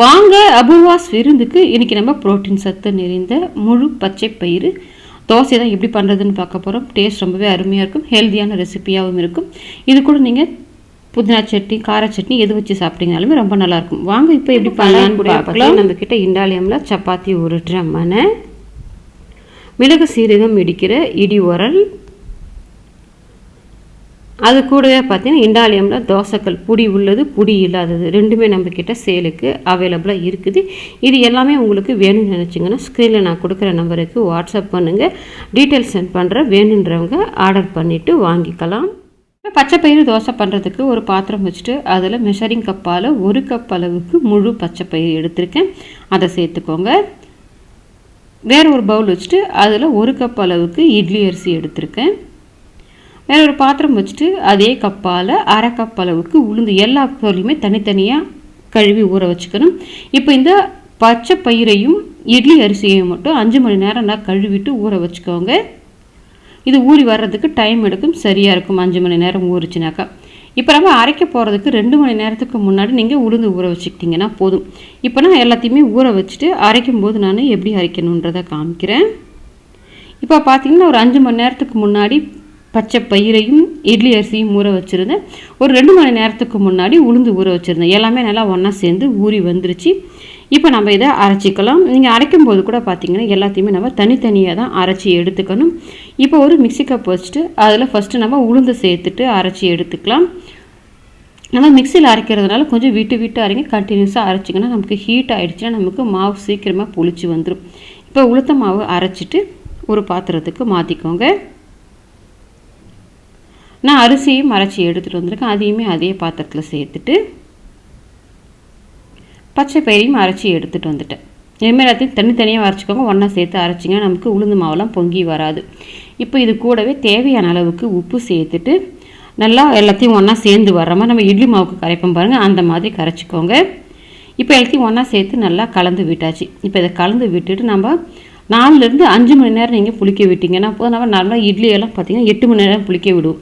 வாங்க அபூர்வாஸ் விருந்துக்கு இன்றைக்கி நம்ம புரோட்டீன் சத்து நிறைந்த முழு பச்சை பயிறு. தோசை தான் எப்படி பண்ணுறதுன்னு பார்க்க போகிறோம் டேஸ்ட் ரொம்பவே அருமையாக இருக்கும். ஹெல்த்தியான ரெசிபியாகவும் இருக்கும். இது கூட நீங்கள் புதினா சட்னி கார சட்னி எது வச்சு சாப்பிட்டீங்கனாலுமே ரொம்ப நல்லாயிருக்கும் வாங்க இப்போ எப்படி பண்ணலான்னு பார்க்கலாம். நம்ம கிட்ட இண்டாலியமில் சப்பாத்தி உருட்டுற மனை மிளகு சீரகம் இடிக்கிற இடி உரல் அது கூடவே பார்த்தீங்கன்னா இண்டாலியமில் தோசைக்கல் புடி உள்ளது புடி இல்லாதது. ரெண்டுமே நம்மக்கிட்ட சேலுக்கு அவைலபிளாக இருக்குது. இது எல்லாமே உங்களுக்கு வேணும்னு நினச்சிங்கன்னா ஸ்க்ரீனில் நான் கொடுக்குற நம்பருக்கு வாட்ஸ்அப் பண்ணுங்கள் டீட்டெயில்ஸ் சென்ட் பண்ணுறேன் வேணுன்றவங்க ஆர்டர் பண்ணிவிட்டு வாங்கிக்கலாம். பச்சை பயிறு தோசை பண்ணுறதுக்கு ஒரு பாத்திரம் வச்சுட்டு அதில் மெஷரிங் கப்பால் ஒரு கப் அளவுக்கு முழு பச்சை பயிறு எடுத்திருக்கேன். அதை சேர்த்துக்கோங்க. வேறு ஒரு பவுல் வச்சுட்டு அதில் ஒரு கப் அளவுக்கு இட்லி அரிசி எடுத்திருக்கேன். வேற ஒரு பாத்திரம் வச்சுட்டு அதே கப்பால் அரை கப் அளவுக்கு உளுந்து எல்லா பொருளையுமே தனித்தனியாக கழுவி ஊற வச்சுக்கணும். இப்போ இந்த பச்சை பயிரையும் இட்லி அரிசியையும் மட்டும் அஞ்சு மணி நேரம் நான் கழுவிட்டு ஊற வச்சுக்கோங்க. இது ஊறி வர்றதுக்கு டைம் எடுக்கும் சரியாக இருக்கும். அஞ்சு மணி நேரம் ஊறிச்சுனாக்கா. இப்போ நம்ம அரைக்க போகிறதுக்கு ரெண்டு மணி நேரத்துக்கு முன்னாடி நீங்கள் உளுந்து ஊற வச்சுக்கிட்டிங்கன்னா போதும். இப்போ நான் எல்லாத்தையுமே ஊற வச்சுட்டு அரைக்கும் போது நான் எப்படி அரைக்கணுன்றதை காமிக்கிறேன். இப்போ பார்த்தீங்கன்னா ஒரு அஞ்சு மணி நேரத்துக்கு முன்னாடி பச்சை பயிரையும் இட்லி அரிசியும் ஊற வச்சுருந்தேன். ஒரு ரெண்டு மணி நேரத்துக்கு முன்னாடி உளுந்து ஊற வச்சுருந்தேன். எல்லாமே நல்லா ஒன்றா சேர்ந்து ஊறி வந்துருச்சு. இப்போ நம்ம இதை அரைச்சிக்கலாம். நீங்கள் அரைக்கும் போது கூட பார்த்தீங்கன்னா எல்லாத்தையுமே நம்ம தனித்தனியாக தான் அரைச்சி எடுத்துக்கணும். இப்போ ஒரு மிக்சி கப் வச்சுட்டு அதில் ஃபஸ்ட்டு நம்ம உளுந்து சேர்த்துட்டு அரைச்சி எடுத்துக்கலாம். நம்ம மிக்சியில் அரைக்கிறதுனால கொஞ்சம் விட்டு விட்டு அரைங்க. கண்டினியூஸாக அரைச்சிங்கன்னா நமக்கு ஹீட் ஆகிடுச்சுன்னா நமக்கு மாவு சீக்கிரமாக புளிச்சு வந்துடும் இப்போ உளுத்த மாவு அரைச்சிட்டு ஒரு பாத்திரத்துக்கு மாற்றிக்கோங்க நான் அரிசியும் அரைச்சி எடுத்துகிட்டு வந்திருக்கேன். அதையுமே அதே பாத்திரத்தில் சேர்த்துட்டு பச்சை பயிரையும் அரைச்சி எடுத்துகிட்டு வந்துட்டேன். இதுமாரி எல்லாத்தையும் தனித்தனியாக அரைச்சிக்கோங்க ஒன்றா சேர்த்து அரைச்சிங்க நமக்கு உளுந்து மாவெல்லாம் பொங்கி வராது. இப்போ இது கூடவே தேவையான அளவுக்கு உப்பு சேர்த்துட்டு நல்லா எல்லாத்தையும் ஒன்றா சேர்ந்து வர்ற மாதிரி நம்ம இட்லி மாவுக்கு கரைப்போம் பாருங்கள் அந்த மாதிரி கரைச்சிக்கோங்க. இப்போ எல்லாத்தையும் ஒன்றா சேர்த்து நல்லா கலந்து விட்டாச்சு. இப்போ இதை கலந்து விட்டுட்டு நம்ம நாலுலேருந்து அஞ்சு மணி நேரம் நீங்கள் புளிக்க விட்டீங்கன்னா அப்போ நம்ம நல்லா இட்லியெல்லாம் பார்த்தீங்கன்னா எட்டு மணி நேரம் புளிக்க விடுவோம்.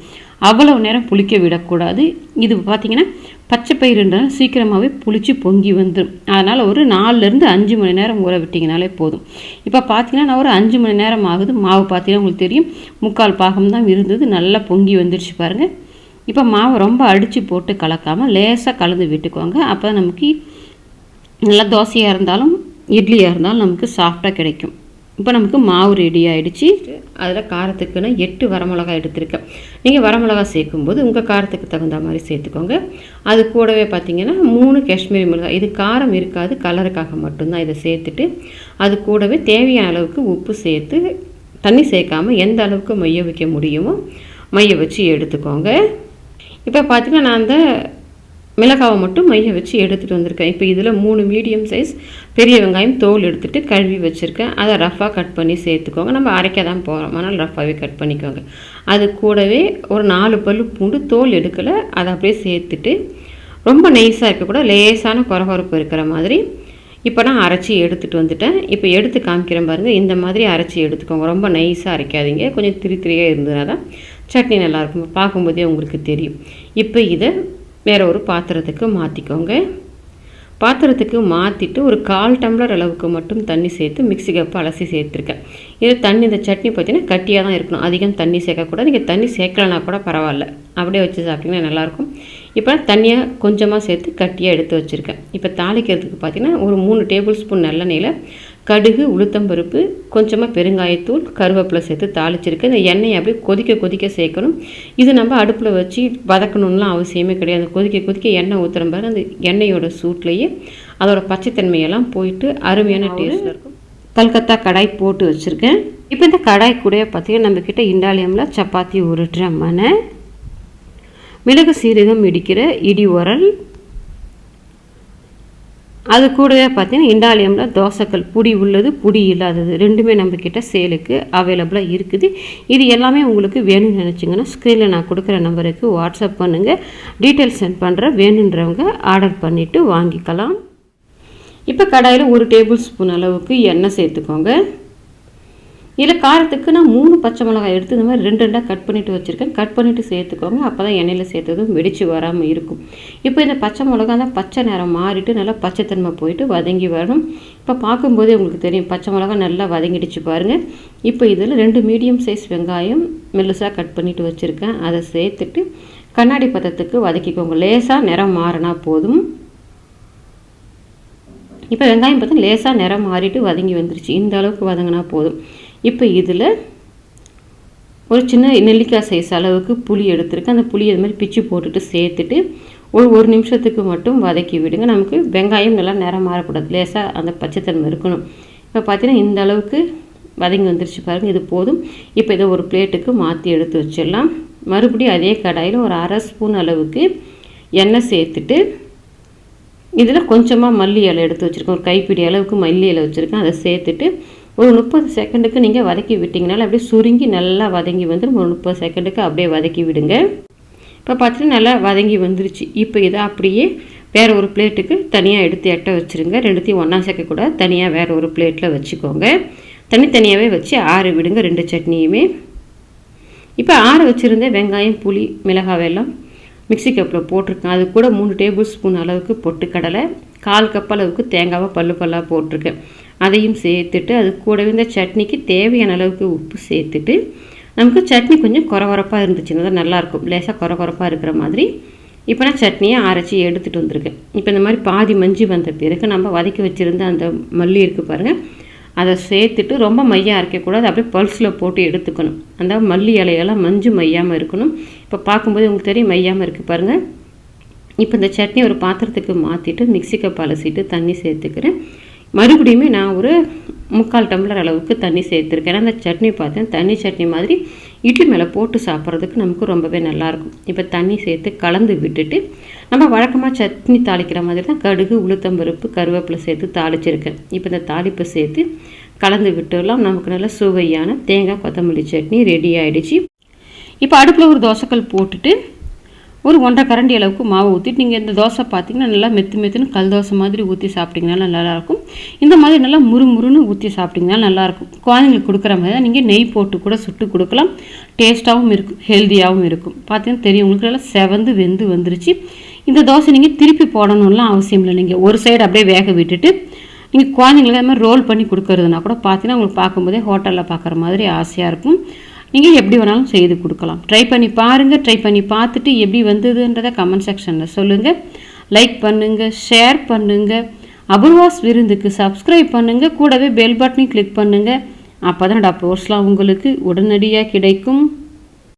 அவ்வளவு நேரம் புளிக்க விடக்கூடாது. இது பார்த்திங்கன்னா பச்சை பயிறுன்றது சீக்கிரமாகவே புளிச்சு பொங்கி வந்துடும் அதனால் ஒரு நாலுலேருந்து அஞ்சு மணி நேரம் ஊற விட்டிங்கனாலே போதும். இப்போ பார்த்தீங்கன்னா நான் ஒரு அஞ்சு மணி நேரம் ஆகுது. மாவு பார்த்தீங்கன்னா உங்களுக்கு தெரியும். முக்கால் பாகம் தான் இருந்தது. நல்லா பொங்கி வந்துடுச்சு பாருங்கள் இப்போ மாவு ரொம்ப அடித்து போட்டு கலக்காமல் லேசாக கலந்து விட்டுக்குவாங்க அப்போ நமக்கு நல்லா தோசையாக இருந்தாலும் இட்லியாக இருந்தாலும் நமக்கு சாஃப்டாக கிடைக்கும். இப்போ நமக்கு மாவு ரெடி ஆகிடுச்சு அதில் காரத்துக்குன்னு எட்டு வரமிளகாய் எடுத்திருக்கேன். நீங்கள் வரமிளகாய் சேர்க்கும்போது உங்கள் காரத்துக்கு தகுந்த மாதிரி சேர்த்துக்கோங்க. அது கூடவே பார்த்தீங்கன்னா மூணு காஷ்மீரி மிளகாய். இது காரம் இருக்காது கலருக்காக மட்டும்தான் இதை சேர்த்துட்டு அது கூடவே தேவையான அளவுக்கு உப்பு சேர்த்து தண்ணி சேர்க்காமல் எந்த அளவுக்கு மைய வைக்க முடியுமோ மைய வச்சு எடுத்துக்கோங்க. இப்போ பார்த்திங்கன்னா நான் அந்த மிளகாவை மட்டும் மைய வச்சு எடுத்துகிட்டு வந்திருக்கேன். இப்போ இதில் மூணு மீடியம் சைஸ் பெரிய வெங்காயம் தோல் எடுத்துகிட்டு கழுவி வச்சுருக்கேன். அதை ரஃபாக கட் பண்ணி சேர்த்துக்கோங்க. நம்ம அரைக்க தான் போகிறோம் ஆனால் ரஃபாகவே கட் பண்ணிக்கோங்க. அது கூடவே ஒரு நாலு பல் பூண்டு தோல் எடுக்கலை. அதை அப்படியே சேர்த்துட்டு ரொம்ப நைஸாக இருக்கக்கூடாது லேசான குறகுறப்பு இருக்கிற மாதிரி இப்போ நான் அரைச்சி எடுத்துகிட்டு வந்துட்டேன். இப்போ எடுத்து காமிக்கிறேன் பாருங்கள் இந்த மாதிரி அரைச்சி எடுத்துக்கோங்க. ரொம்ப நைஸாக அரைக்காதீங்க. கொஞ்சம் திரி திரியாக இருந்ததுனால தான் சட்னி நல்லாயிருக்கும் பார்க்கும்போதே உங்களுக்கு தெரியும். இப்போ இதை வேறு ஒரு பாத்திரத்துக்கு மாற்றிக்கோங்க பாத்திரத்துக்கு மாற்றிட்டு ஒரு கால் டம்ளர் அளவுக்கு மட்டும் தண்ணி சேர்த்து மிக்ஸி கப்பு அலசி சேர்த்துருக்கேன். இது தண்ணி இந்த சட்னி பார்த்தீங்கன்னா கட்டியாக தான் இருக்கணும். அதிகம் தண்ணி சேர்க்கக்கூடாது. நீங்கள் தண்ணி சேர்க்கலனா கூட பரவாயில்ல. அப்படியே வச்சு சாப்பிட்டிங்கன்னா நல்லாயிருக்கும். இப்போ தண்ணியாக கொஞ்சமாக சேர்த்து கட்டியாக எடுத்து வச்சுருக்கேன். இப்போ தாளிக்கிறதுக்கு பார்த்தீங்கன்னா ஒரு மூணு டேபிள் ஸ்பூன் நல்லெண்ணெயில் கடுகு உளுத்தம்பருப்பு கொஞ்சமாக பெருங்காயத்தூள் கருவேப்பிலை சேர்த்து தாளிச்சிருக்கேன் இந்த எண்ணெயை அப்படியே கொதிக்க கொதிக்க சேர்க்கணும். இது நம்ம அடுப்பில் வச்சு வதக்கணும்லாம் அவசியமே கிடையாது. கொதிக்க கொதிக்க எண்ணெய் ஊற்றுற பாரு அந்த எண்ணெயோட சூட்லேயே அதோட பச்சைத்தன்மையெல்லாம் போயிட்டு அருமையான டேஸ்ட்டில் இருக்கும். கல்கத்தா கடாய் போட்டு வச்சுருக்கேன். இப்போ இந்த கடாய் கூட பார்த்தீங்கன்னா நம்மக்கிட்ட இண்டாலியமில் சப்பாத்தி உருட்டுற மனை மிளகு சீரகம் இடிக்கிற இடி உரல் அது கூடவே பார்த்தீங்கன்னா இண்டாலியமில் தோசைக்கல் புடி உள்ளது புடி இல்லாதது. ரெண்டுமே நம்மக்கிட்ட சேலுக்கு அவைலபிளாக இருக்குது. இது எல்லாமே உங்களுக்கு வேணும்னு நினச்சிங்கன்னா ஸ்க்ரீனில் நான் கொடுக்குற நம்பருக்கு வாட்ஸ்அப் பண்ணுங்கள் டீட்டெயில்ஸ் சென்ட் பண்ணுறேன் வேணுன்றவங்க ஆர்டர் பண்ணிவிட்டு வாங்கிக்கலாம். இப்போ கடாயில் ஒரு டேபிள் ஸ்பூன் அளவுக்கு எண்ணெய் சேர்த்துக்கோங்க. இதில் காரத்துக்கு நான் மூணு பச்சை மிளகாய் எடுத்து இந்த மாதிரி ரெண்டு ரெண்டாக கட் பண்ணிவிட்டு வச்சுருக்கேன். கட் பண்ணிவிட்டு சேர்த்துக்கோங்க. அப்போ தான் எண்ணெயில் சேர்த்ததும் வெடிச்சு வராமல் இருக்கும். இப்போ இந்த பச்சை மிளகா தான் பச்சை நிறம் மாறிட்டு நல்லா பச்சைத்தன்மை போயிட்டு வதங்கி வரும் இப்போ பார்க்கும்போதே உங்களுக்கு தெரியும். பச்சை மிளகா நல்லா வதங்கிடுச்சு பாருங்கள் இப்போ இதில் ரெண்டு மீடியம் சைஸ் வெங்காயம் மெல்லுசாக கட் பண்ணிவிட்டு வச்சுருக்கேன். அதை சேர்த்துட்டு கண்ணாடி பதத்துக்கு வதக்கிக்கோங்க. லேசாக நிறம் மாறினா போதும். இப்போ வெங்காயம் பார்த்தா லேசாக நிறம் மாறிட்டு வதங்கி வந்துருச்சு. இந்த அளவுக்கு வதங்கினா போதும். இப்போ இதில் ஒரு சின்ன நெல்லிக்காய் சைஸ் அளவுக்கு புளி எடுத்துருக்கேன். அந்த புளி அது மாதிரி பிச்சு போட்டுட்டு சேர்த்துட்டு ஒரு ஒரு நிமிஷத்துக்கு மட்டும் வதக்கி விடுங்க. நமக்கு வெங்காயம் நல்லா நிறம் மாறக்கூடாது. லேசாக அந்த பச்சைத்தன்மை இருக்கணும். இப்போ பார்த்தீங்கன்னா இந்த அளவுக்கு வதங்கி வந்துருச்சு பாருங்கள் இது போதும். இப்போ இதை ஒரு பிளேட்டுக்கு மாற்றி எடுத்து வச்சிடலாம். மறுபடியும் அதே கடாயில் ஒரு அரை ஸ்பூன் அளவுக்கு எண்ணெய் சேர்த்துட்டு இதில் கொஞ்சமாக மல்லி இலை எடுத்து வச்சுருக்கேன். ஒரு கைப்பிடி அளவுக்கு மல்லி இலை வச்சுருக்கேன். அதை சேர்த்துட்டு ஒரு முப்பது செகண்டுக்கு நீங்கள் வதக்கி விட்டிங்கனால அப்படியே சுருங்கி நல்லா வதங்கி வந்துடும் ஒரு முப்பது செகண்டுக்கு அப்படியே வதக்கி விடுங்க. இப்போ பார்த்தீங்கன்னா நல்லா வதங்கி வந்துருச்சு. இப்போ இதை அப்படியே வேறு ஒரு பிளேட்டுக்கு தனியாக எடுத்து எட்ட வச்சுருங்க. ரெண்டுத்தையும் ஒன்றா சேர்க்கக்கூடாது தனியாக வேறு ஒரு பிளேட்டில் வச்சுக்கோங்க. தனித்தனியாகவே வச்சு ஆற விடுங்க ரெண்டு சட்னியுமே. இப்போ ஆற வச்சுருந்த வெங்காயம் புளி மிளகாவெல்லாம் மிக்சி கப்பில் போட்டிருக்கேன். அது கூட மூணு டேபிள் ஸ்பூன் அளவுக்கு பொட்டுக்கடலை கால் கப் அளவுக்கு தேங்காவை பல்லு பல்லாக போட்டிருக்கேன். அதையும் சேர்த்துட்டு அது கூடவே இந்த சட்னிக்கு தேவையான அளவுக்கு உப்பு சேர்த்துட்டு நமக்கு சட்னி கொஞ்சம் குறகுறப்பாக இருந்துச்சுன்னா தான் நல்லாயிருக்கும் லேசாக குறகுறப்பாக இருக்கிற மாதிரி. இப்போ நான் சட்னியை அரைச்சி எடுத்துகிட்டு வந்திருக்கேன். இப்போ இந்த மாதிரி பாதி மஞ்சி வந்த பிறகு நம்ம வதக்கி வச்சுருந்த அந்த மல்லி இருக்குது பாருங்கள் அதை சேர்த்துட்டு ரொம்ப மையாக அரைக்கக்கூடாது. அப்படியே பல்ஸில் போட்டு எடுத்துக்கணும். அந்த மல்லி இலையெல்லாம் மஞ்சு மையாமல் இருக்கணும். இப்போ பார்க்கும்போது உங்களுக்கு தெரியும் மையாமல் இருக்குது பாருங்கள் இப்போ இந்த சட்னி ஒரு பாத்திரத்துக்கு மாற்றிட்டு மிக்சி கப் தண்ணி சேர்த்துக்கிறேன். மறுபடியுமே நான் ஒரு முக்கால் டம்ளர் அளவுக்கு தண்ணி சேர்த்துருக்கேன். அந்த சட்னி பார்த்தேன். தண்ணி சட்னி மாதிரி இட்லி மேலே போட்டு சாப்பிட்றதுக்கு நமக்கு ரொம்பவே நல்லாயிருக்கும் இப்போ தண்ணி சேர்த்து கலந்து விட்டுட்டு நம்ம வழக்கமாக சட்னி தாளிக்கிற மாதிரி தான் கடுகு உளுத்தம்பருப்பு கருவேப்பிலை சேர்த்து தாளிச்சிருக்கேன். இப்போ இந்த தாளிப்பை சேர்த்து கலந்து விட்டுலாம் நமக்கு நல்ல சுவையான தேங்காய் கொத்தமல்லி சட்னி ரெடி ஆகிடுச்சு இப்போ அடுப்பில் ஒரு தோசைக்கல் போட்டுட்டு ஒரு ஒன்றரை கரண்டி அளவுக்கு மாவு ஊற்றிட்டு நீங்கள் இந்த தோசை பார்த்தீங்கன்னா நல்லா மெத்து மெத்துன்னு கல் தோசை மாதிரி ஊற்றி சாப்பிட்டிங்கனாலும் நல்லாயிருக்கும் இந்த மாதிரி நல்லா முறுமுறுன்னு ஊற்றி சாப்பிட்டிங்கனாலும் நல்லாயிருக்கும் குழந்தைங்களுக்கு கொடுக்குற மாதிரி தான் நீங்கள் நெய் போட்டு கூட சுட்டு கொடுக்கலாம். டேஸ்ட்டாகவும் இருக்கும் ஹெல்த்தியாகவும் இருக்கும். பார்த்தீங்கன்னா தெரியும் உங்களுக்கு நல்லா செவந்து வெந்து வந்துருச்சு. இந்த தோசை நீங்கள் திருப்பி போடணும்லாம் அவசியம் இல்லை. நீங்கள் ஒரு சைடு அப்படியே வேக விட்டுட்டு நீங்கள் குழந்தைங்களுக்கு அது மாதிரி ரோல் பண்ணி கொடுக்கறதுனா கூட பார்த்தீங்கன்னா உங்களுக்கு பார்க்கும்போதே ஹோட்டலில் பார்க்குற மாதிரி ஆசையாக இருக்கும். நீங்கள் எப்படி வேணாலும் செய்து கொடுக்கலாம். ட்ரை பண்ணி பாருங்கள் ட்ரை பண்ணி பார்த்துட்டு எப்படி வந்ததுன்றதை கமெண்ட் செக்ஷனில் சொல்லுங்கள் லைக் பண்ணுங்கள் ஷேர் பண்ணுங்கள் அபூர்வாஸ் விருந்துக்கு சப்ஸ்கிரைப் பண்ணுங்கள் கூடவே பெல் பட்டனையும் கிளிக் பண்ணுங்கள் அப்போ தான் போஸ்ட்லாம் உங்களுக்கு உடனடியாக கிடைக்கும்.